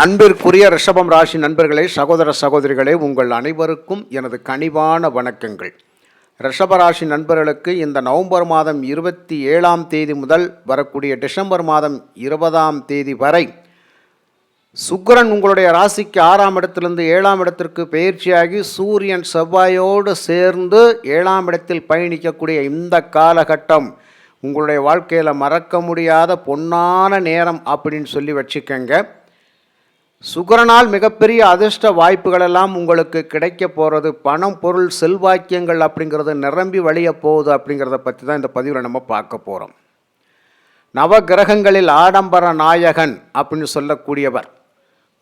அன்பிற்குரிய ரிஷபம் ராசி நண்பர்களே சகோதர சகோதரிகளே உங்கள் அனைவருக்கும் எனது கனிவான வணக்கங்கள். ரிஷபராசி நண்பர்களுக்கு இந்த நவம்பர் மாதம் இருபத்தி ஏழாம் தேதி முதல் வரக்கூடிய டிசம்பர் மாதம் இருபதாம் தேதி வரை சுக்கிரன் உங்களுடைய ராசிக்கு ஆறாம் இடத்திலிருந்து ஏழாம் இடத்திற்கு பயிற்சியாகி சூரியன் செவ்வாயோடு சேர்ந்து ஏழாம் இடத்தில் பயணிக்கக்கூடிய இந்த காலகட்டம் உங்களுடைய வாழ்க்கையில் மறக்க முடியாத பொன்னான நேரம் அப்படின்னு சொல்லி வச்சுக்கோங்க. சுக்கிரனால் மிகப்பெரிய அதிர்ஷ்ட வாய்ப்புகளெல்லாம் உங்களுக்கு கிடைக்க போகிறது பணம் பொருள் செல்வாக்கியங்கள் அப்படிங்கிறது நிரம்பி வழிய போகுது அப்படிங்கிறத பற்றி தான் இந்த பதிவில் நம்ம பார்க்க போகிறோம் நவ கிரகங்களில் ஆடம்பர நாயகன் அப்படின்னு சொல்லக்கூடியவர்.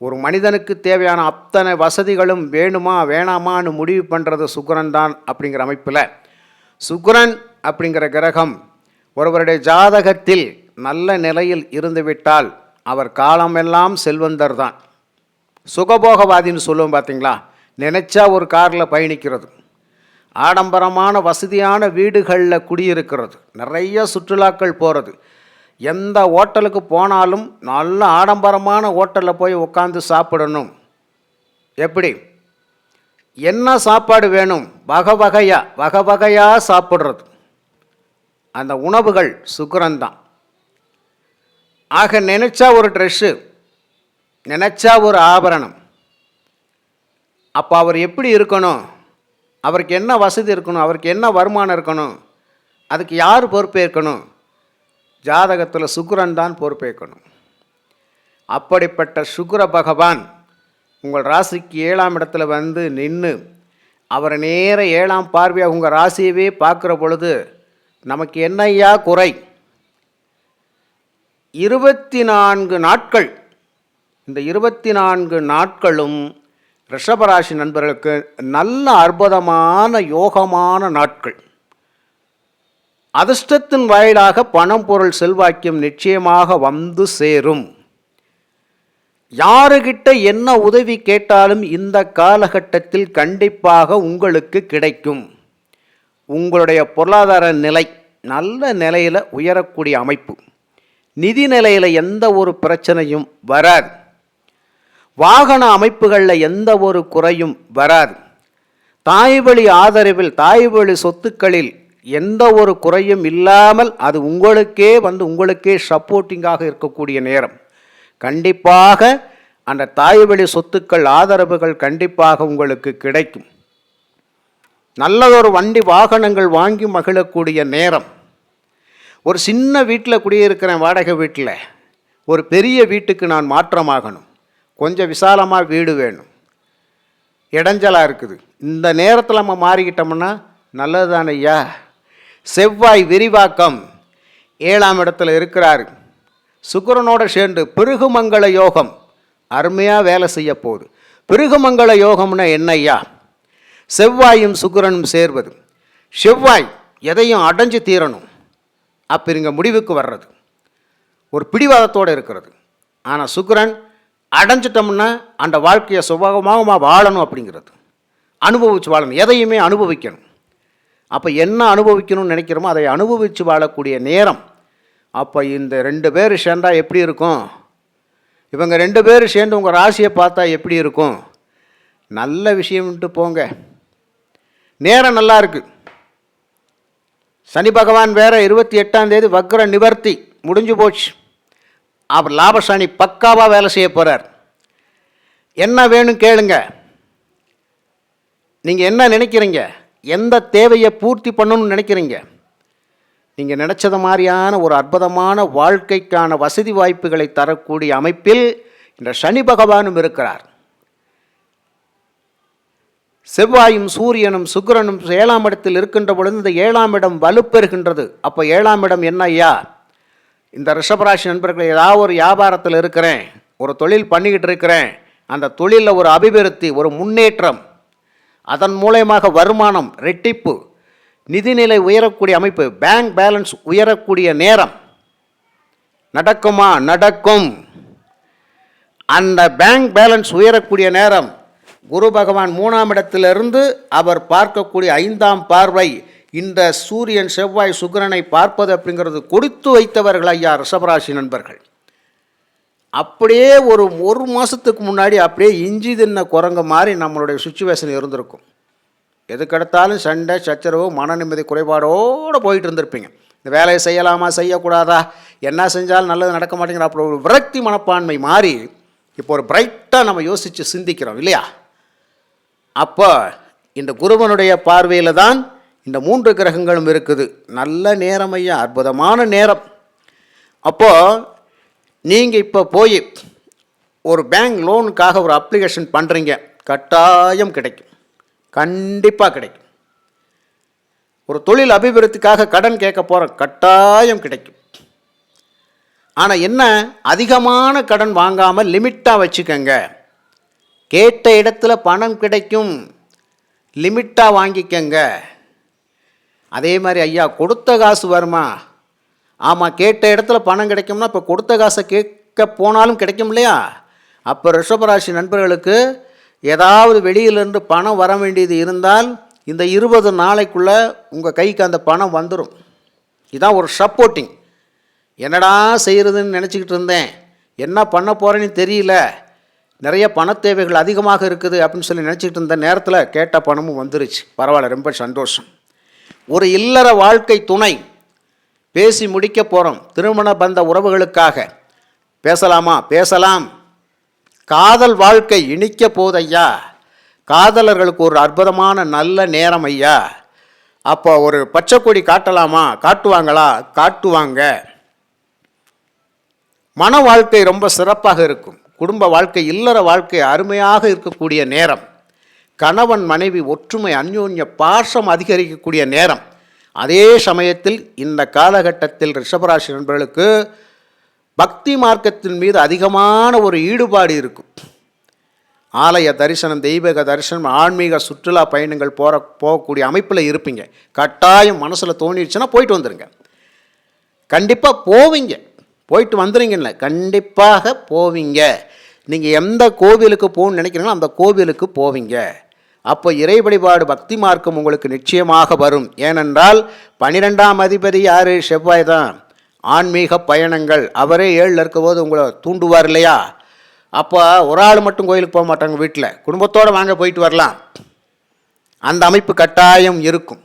ஒரு மனிதனுக்கு தேவையான அத்தனை வசதிகளும் வேணுமா வேணாமான்னு முடிவு பண்ணுறது சுக்கரன் தான் அப்படிங்கிற அமைப்பில். சுக்கரன் அப்படிங்கிற கிரகம் ஒருவருடைய ஜாதகத்தில் நல்ல நிலையில் இருந்துவிட்டால் அவர் காலமெல்லாம் செல்வந்தர் தான். சுகபோகவாதின்னு சொல்லுவோம் பார்த்தீங்களா? நினச்சா ஒரு காரில் பயணிக்கிறது. ஆடம்பரமான வசதியான வீடுகளில் குடியிருக்கிறது. நிறைய சுற்றுலாக்கள் போகிறது எந்த ஹோட்டலுக்கு போனாலும் நல்ல ஆடம்பரமான ஹோட்டலில் போய் உட்காந்து சாப்பிடணும். எப்படி? என்ன சாப்பாடு வேணும்? வகை வகையாக வகை வகையாக சாப்பிட்றது. அந்த உணவுகள் சுக்கரந்தான் ஆக நினச்சா ஒரு ட்ரெஸ்ஸு நினச்சா ஒரு ஆபரணம். அப்போ அவர் எப்படி இருக்கணும்? அவருக்கு என்ன வசதி இருக்கணும்? அவருக்கு என்ன வருமானம் இருக்கணும்? அதுக்கு யார் பொறுப்பேற்கணும்? ஜாதகத்தில் சுக்கரன் தான் பொறுப்பேற்கணும். அப்படிப்பட்ட சுக்கர பகவான் உங்கள் ராசிக்கு ஏழாம் இடத்துல வந்து நின்று அவரை நேர ஏழாம் பார்வையாக உங்கள் ராசியவே பார்க்குற பொழுது நமக்கு என்னையா குறை? இருபத்தி நான்கு நாட்கள் இந்த இருபத்தி நான்கு நாட்களும் ரிஷபராசி நண்பர்களுக்கு நல்ல அற்புதமான யோகமான நாட்கள். அதிர்ஷ்டத்தின் வாயிலாக பணம் பொருள் செல்வாக்கியம் நிச்சயமாக வந்து சேரும். யாருகிட்ட என்ன உதவி கேட்டாலும் இந்த காலகட்டத்தில் கண்டிப்பாக உங்களுக்கு கிடைக்கும். உங்களுடைய பொருளாதார நிலை நல்ல நிலையில் உயரக்கூடிய அமைப்பு. நிதி நிலையில் எந்த ஒரு பிரச்சனையும் வராது. வாகன அமைப்புகளில் எந்த ஒரு குறையும் வராது. தாய்வழி ஆதரவில் தாய்வழி சொத்துக்களில் எந்த ஒரு குறையும் இல்லாமல் அது உங்களுக்கே வந்து உங்களுக்கே சப்போர்ட்டிங்காக இருக்கக்கூடிய நேரம். கண்டிப்பாக அந்த தாய்வழி சொத்துக்கள் ஆதரவுகள் கண்டிப்பாக உங்களுக்கு கிடைக்கும். நல்லதொரு வண்டி வாகனங்கள் வாங்கி மகிழக்கூடிய நேரம். ஒரு சின்ன வீட்டில் குடியிருக்கிறேன் வாடகை வீட்டில் ஒரு பெரிய வீட்டுக்கு நான் மாற்றமாகணும். கொஞ்சம் விசாலமாக வீடு வேணும். இடைஞ்சலாக இருக்குது. இந்த நேரத்தில் நம்ம மாறிக்கிட்டோம்னா நல்லது தானே ஐயா. செவ்வாய் விரிவாக்கம் ஏழாம் இடத்துல இருக்கிறாரு. சுக்கரனோட சேர்ந்து பிருகுமங்கள யோகம் அருமையாக வேலை செய்ய போகுது. பிருகுமங்கள யோகம்னா என்ன ஐயா? செவ்வாயும் சுக்கரனும் சேர்வது. செவ்வாய் எதையும் அடைஞ்சு தீரணும். அப்போ இங்கே முடிவுக்கு வர்றது. ஒரு பிடிவாதத்தோடு இருக்கிறது. ஆனால் சுக்கரன் அடைஞ்சிட்டோம்னா அந்த வாழ்க்கையை சுபகமாக வாழணும் அப்படிங்கிறது. அனுபவித்து வாழணும். எதையுமே அனுபவிக்கணும். அப்போ என்ன அனுபவிக்கணும்னு நினைக்கிறோமோ அதை அனுபவித்து வாழக்கூடிய நேரம். அப்போ இந்த ரெண்டு பேர் சேர்ந்தால் எப்படி இருக்கும்? இவங்க ரெண்டு பேர் சேர்ந்து உங்கள் ராசியை பார்த்தா எப்படி இருக்கும்? நல்ல விஷயம்ன்ட்டு போங்க. நேரம் நல்லா இருக்குது சனி பகவான் வேற இருபத்தி எட்டாம் தேதி வக்ர நிவர்த்தி. முடிஞ்சு போச்சு. அவர் லாபசாணி பக்காவாக வேலை செய்ய போகிறார் என்ன வேணும் கேளுங்க. நீங்கள் என்ன நினைக்கிறீங்க? எந்த தேவையை பூர்த்தி பண்ணணும்னு நினைக்கிறீங்க? நீங்கள் நினச்சது மாதிரியான ஒரு அற்புதமான வாழ்க்கைக்கான வசதி வாய்ப்புகளை தரக்கூடிய அமைப்பில் இந்த சனி பகவானும் இருக்கிறார். செவ்வாயும் சூரியனும் சுக்கிரனும் ஏழாம் இடத்தில் இருக்கின்ற பொழுது இந்த ஏழாம் இடம் வலுப்பெறுகின்றது. அப்போ ஏழாம் இடம் என்ன ஐயா? இந்த ரிஷபராசி நண்பர்கள் ஏதாவது ஒரு வியாபாரத்தில் இருக்கிறேன் ஒரு தொழில் பண்ணிக்கிட்டு இருக்கிறேன் அந்த தொழிலில் ஒரு அபிவிருத்தி ஒரு முன்னேற்றம் அதன் மூலயமாக வருமானம் ரெட்டிப்பு நிதிநிலை உயரக்கூடிய அமைப்பு பேங்க் பேலன்ஸ் உயரக்கூடிய நேரம் நடக்குமா? நடக்கும். அந்த பேங்க் பேலன்ஸ் உயரக்கூடிய நேரம் குரு பகவான் மூணாம் இடத்திலிருந்து அவர் பார்க்கக்கூடிய ஐந்தாம் பார்வை இந்த சூரியன் செவ்வாய் சுக்கிரனை பார்ப்பது அப்படிங்கிறது கொடுத்து வைத்தவர்கள் ஐயா ரிஷபராசி நண்பர்கள். அப்படியே ஒரு ஒரு மாதத்துக்கு முன்னாடி அப்படியே இஞ்சி தின்ன குரங்க மாதிரி நம்மளுடைய சுச்சுவேஷன் இருந்திருக்கும். எதுக்கெடுத்தாலும் சண்டை சச்சரவு மன நிம்மதி குறைபாடோடு போயிட்டு இருந்திருப்பீங்க. இந்த வேலையை செய்யலாமா செய்யக்கூடாதா? என்ன செஞ்சாலும் நல்லது நடக்க மாட்டேங்கிற அப்படி ஒரு விரக்தி மனப்பான்மை மாறி இப்போ ஒரு பிரைட்டாக நம்ம யோசித்து சிந்திக்கிறோம் இல்லையா? அப்போ இந்த குருவனுடைய பார்வையில் தான் இந்த மூன்று கிரகங்களும் இருக்குது. நல்ல நேரம் ஐயா அற்புதமான நேரம். அப்போது நீங்கள் இப்போ போய் ஒரு பேங்க் லோனுக்காக ஒரு அப்ளிகேஷன் பண்ணுறீங்க கட்டாயம் கிடைக்கும். கண்டிப்பாக கிடைக்கும். ஒரு தொழில் அபிவிருத்திக்காக கடன் கேட்க போகிறோம் கட்டாயம் கிடைக்கும். ஆனால் என்ன? அதிகமான கடன் வாங்காமல் லிமிட்டாக வச்சுக்கோங்க. கேட்ட இடத்துல பணம் கிடைக்கும். லிமிட்டாக வாங்கிக்கங்க. அதே மாதிரி ஐயா கொடுத்த காசு வருமா? ஆமாம் கேட்ட இடத்துல பணம் கிடைக்கும்னா இப்போ கொடுத்த காசை கேட்க போனாலும் கிடைக்கும் இல்லையா? அப்போ ரிஷபராசி நண்பர்களுக்கு ஏதாவது வெளியிலேருந்து பணம் வர வேண்டியது இருந்தால் இந்த இருபது நாளைக்குள்ளே உங்கள் கைக்கு அந்த பணம் வந்துடும் இதான் ஒரு சப்போர்ட்டிங். என்னடா செய்கிறதுன்னு நினச்சிக்கிட்டு இருந்தேன். என்ன பண்ண போகிறேன்னு தெரியல. நிறைய பண தேவைகள் அதிகமாக இருக்குது அப்படின்னு சொல்லி நினச்சிக்கிட்டு இருந்த நேரத்தில் கேட்ட பணமும் வந்துருச்சு. பரவாயில்ல ரொம்ப சந்தோஷம். ஒரு இல்லற வாழ்க்கை துணை. பேசி முடிக்க போகிறோம் திருமண பந்த உறவுகளுக்காக. பேசலாமா? பேசலாம். காதல் வாழ்க்கை இனிக்க போதையா காதலர்களுக்கு ஒரு அற்புதமான நல்ல நேரம் ஐயா. அப்போ ஒரு பச்சை கொடி காட்டலாமா? காட்டுவாங்களா? காட்டுவாங்க. மன வாழ்க்கை ரொம்ப சிறப்பாக இருக்கும். குடும்ப வாழ்க்கை இல்லற வாழ்க்கை அருமையாக இருக்கக்கூடிய நேரம். கணவன் மனைவி ஒற்றுமை அந்யோன்ய பாசம் அதிகரிக்கக்கூடிய நேரம். அதே சமயத்தில் இந்த காலகட்டத்தில் ரிஷபராசி நண்பர்களுக்கு பக்தி மார்க்கத்தின் மீது அதிகமான ஒரு ஈடுபாடு இருக்கும். ஆலய தரிசனம் தெய்வீக தரிசனம் ஆன்மீக சுற்றுலா பயணங்கள் போகிற போகக்கூடிய அமைப்பில் இருப்பீங்க. கட்டாயம் மனசில் தோணிடுச்சுன்னா போயிட்டு வந்துடுங்க கண்டிப்பாக போவீங்க. போயிட்டு வந்துடுங்கல்ல கண்டிப்பாக போவீங்க. நீங்கள் எந்த கோவிலுக்கு போகணும்னு நினைக்கிறீங்களோ அந்த கோவிலுக்கு போவீங்க. அப்போ இறை வழிபாடு பக்தி மார்க்கம் உங்களுக்கு நிச்சயமாக வரும். ஏனென்றால் பனிரெண்டாம் அதிபதி யார்? செவ்வாய் தான். ஆன்மீக பயணங்கள். அவரே ஏழில் இருக்கும்போது உங்களை தூண்டுவார் இல்லையா? அப்போ ஒரு ஆள் மட்டும் கோயிலுக்கு போக மாட்டாங்க வீட்டில். குடும்பத்தோடு வாங்க போயிட்டு வரலாம். அந்த அமைப்பு கட்டாயம் இருக்கும்.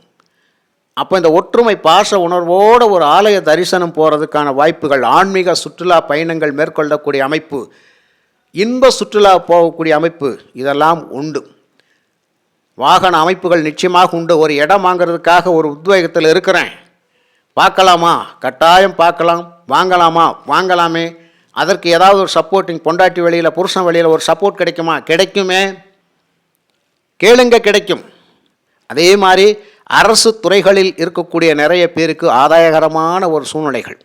அப்போ இந்த ஒற்றுமை பாச உணர்வோடு ஒரு ஆலய தரிசனம் போகிறதுக்கான வாய்ப்புகள் ஆன்மீக சுற்றுலா பயணங்கள் மேற்கொள்ளக்கூடிய அமைப்பு இன்ப சுற்றுலா போகக்கூடிய அமைப்பு இதெல்லாம் உண்டு. வாகன அமைப்புகள் நிச்சயமாக உண்டு. ஒரு இடம் வாங்குறதுக்காக ஒரு உத்வேகத்தில் இருக்கிறேன். பார்க்கலாமா? கட்டாயம் பார்க்கலாம். வாங்கலாமா? வாங்கலாமே. அதற்கு ஏதாவது ஒரு சப்போர்ட்டிங் பொண்டாட்டி வழியில் புருஷன் வழியில் ஒரு சப்போர்ட் கிடைக்குமா? கிடைக்குமே. கேளுங்க கிடைக்கும். அதே மாதிரி அரசு துறைகளில் இருக்கக்கூடிய நிறைய பேருக்கு ஆதாயகரமான ஒரு சூழ்நிலைகள்.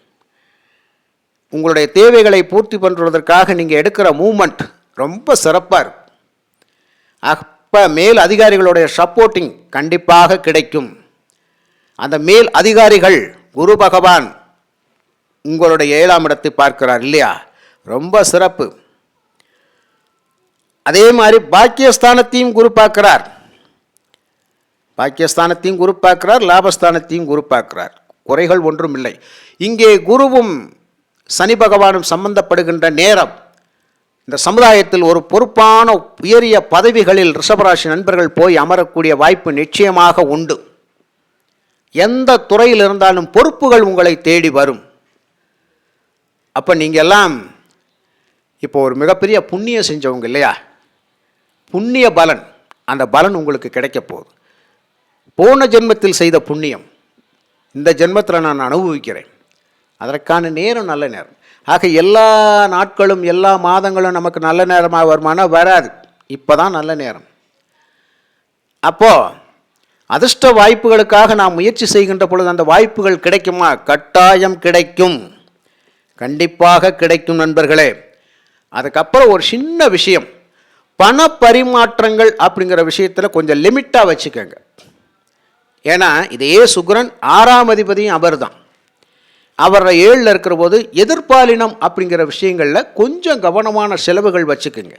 உங்களுடைய தேவைகளை பூர்த்தி பண்ணுறதற்காக நீங்கள் எடுக்கிற மூமெண்ட் ரொம்ப சிறப்பாக இருக்கும். அப்போ மேல் அதிகாரிகளுடைய சப்போர்ட்டிங் கண்டிப்பாக கிடைக்கும். அந்த மேல் அதிகாரிகள் குரு பகவான் உங்களுடைய ஏழாம் இடத்தை பார்க்கிறார் இல்லையா? ரொம்ப சிறப்பு. அதே மாதிரி பாக்கியஸ்தானத்தையும் குரு பார்க்கிறார். பாக்கியஸ்தானத்தையும் குரு பார்க்கிறார் லாபஸ்தானத்தையும் குரு பார்க்கிறார். குறைகள் ஒன்றும் இல்லை. இங்கே குருவும் சனி பகவானும் சம்பந்தப்படுகின்ற நேரம் இந்த சமுதாயத்தில் ஒரு பொறுப்பான உயரிய பதவிகளில் ரிஷபராசி நண்பர்கள் போய் அமரக்கூடிய வாய்ப்பு நிச்சயமாக உண்டு. எந்த துறையில் இருந்தாலும் பொறுப்புகள் உங்களை தேடி வரும். அப்போ நீங்கள் எல்லாம் இப்போ ஒரு மிகப்பெரிய புண்ணியம் செஞ்சவங்க இல்லையா? புண்ணிய பலன் அந்த பலன் உங்களுக்கு கிடைக்க போகுது. போன ஜென்மத்தில் செய்த புண்ணியம் இந்த ஜென்மத்தில் நான் அனுபவிக்கிறேன். அதற்கான நேரம் நல்ல நேரம். ஆக எல்லா நாட்களும் எல்லா மாதங்களும் நமக்கு நல்ல நேரமாக வருமானம் வராது. இப்போ தான் நல்ல நேரம். அப்போது அதிர்ஷ்ட வாய்ப்புகளுக்காக நாம் முயற்சி செய்கின்ற பொழுது அந்த வாய்ப்புகள் கிடைக்குமா? கட்டாயம் கிடைக்கும். கண்டிப்பாக கிடைக்கும் நண்பர்களே. அதுக்கப்புறம் ஒரு சின்ன விஷயம். பண பரிமாற்றங்கள் அப்படிங்கிற விஷயத்தில் கொஞ்சம் லிமிட்டாக வச்சுக்கோங்க. ஏன்னா இதே சுக்ரன் ஆறாம் அதிபதியும் அவர் தான் அவர் ஏழில் இருக்கிற போது எதிர்பாலினம் அப்படிங்கிற விஷயங்களில் கொஞ்சம் கவனமான செலவுகள் வச்சுக்கோங்க.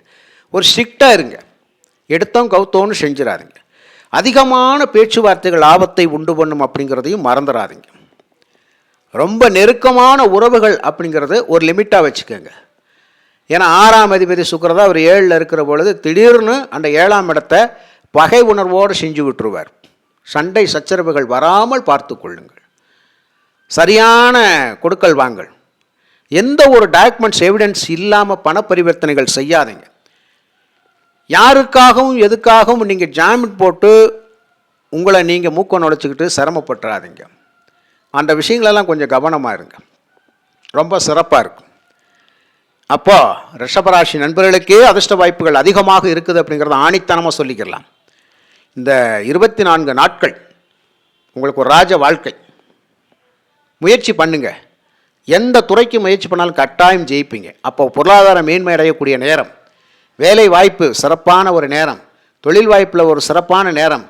ஒரு ஸ்ட்ரிக்டாக இருங்க. எடுத்தோம் கவுத்தோன்னு செஞ்சிடாதீங்க அதிகமான பேச்சுவார்த்தைகள் ஆபத்தை உண்டு பண்ணும் அப்படிங்கிறதையும் மறந்துடாதீங்க ரொம்ப நெருக்கமான உறவுகள் அப்படிங்கிறது ஒரு லிமிட்டாக வச்சுக்கோங்க. ஏன்னா ஆறாம் அதிபதி சுக்கிரதா அவர் ஏழில் இருக்கிற பொழுது திடீர்னு அந்த ஏழாம் இடத்தை பகை உணர்வோடு செஞ்சு விட்டுருவார். சண்டை சச்சரவுகள் வராமல் பார்த்து கொள்ளுங்கள் சரியான கொடுக்கல் வாங்கல். எந்த ஒரு டாக்குமெண்ட்ஸ் எவிடன்ஸ் இல்லாமல் பண பரிவர்த்தனைகள் செய்யாதீங்க. யாருக்காகவும் எதுக்காகவும் நீங்கள் ஜாமீன் போட்டு உங்களை நீங்கள் மூக்க நுழைச்சிக்கிட்டு சிரமப்பட்டுறாதீங்க. அந்த விஷயங்களெல்லாம் கொஞ்சம் கவனமாக இருங்க. ரொம்ப சிறப்பாக இருக்கும். அப்போ ரிஷபராசி நண்பர்களுக்கே அதிர்ஷ்ட வாய்ப்புகள் அதிகமாக இருக்குது அப்படிங்கிறத ஆணித்தனமாக சொல்லிக்கலாம் இந்த இருபத்தி நான்கு நாட்கள் உங்களுக்கு ஒரு ராஜ வாழ்க்கை. முயற்சி பண்ணுங்க. எந்த துறைக்கு முயற்சி பண்ணாலும் கட்டாயம் ஜெயிப்பீங்க. அப்போ பொருளாதார மேன்மை அடையக்கூடிய நேரம் வேலை வாய்ப்பு சிறப்பான ஒரு நேரம் தொழில் வாய்ப்பில் ஒரு சிறப்பான நேரம்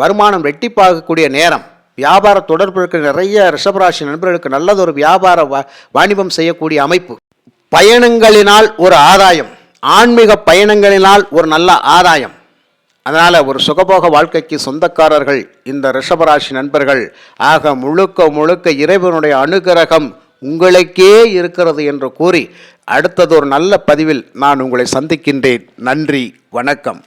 வருமானம் ரெட்டிப்பாகக்கூடிய நேரம் வியாபார தொடர்பு இருக்கிற நிறைய ரிஷபராசி நண்பர்களுக்கு நல்லதொரு வியாபார வா வாணிபம் செய்யக்கூடிய அமைப்பு. பயணங்களினால் ஒரு ஆதாயம் ஆன்மீக பயணங்களினால் ஒரு நல்ல ஆதாயம். அதனால் ஒரு சுகபோக வாழ்க்கைக்கு சொந்தக்காரர்கள் இந்த ரிஷபராசி நண்பர்கள் ஆக முழுக்க முழுக்க இறைவனுடைய அனுகிரகம் உங்களுக்கே இருக்கிறது என்று கூறி அடுத்தது ஒரு நல்ல பதிவில் நான் உங்களை சந்திக்கின்றேன். நன்றி வணக்கம்.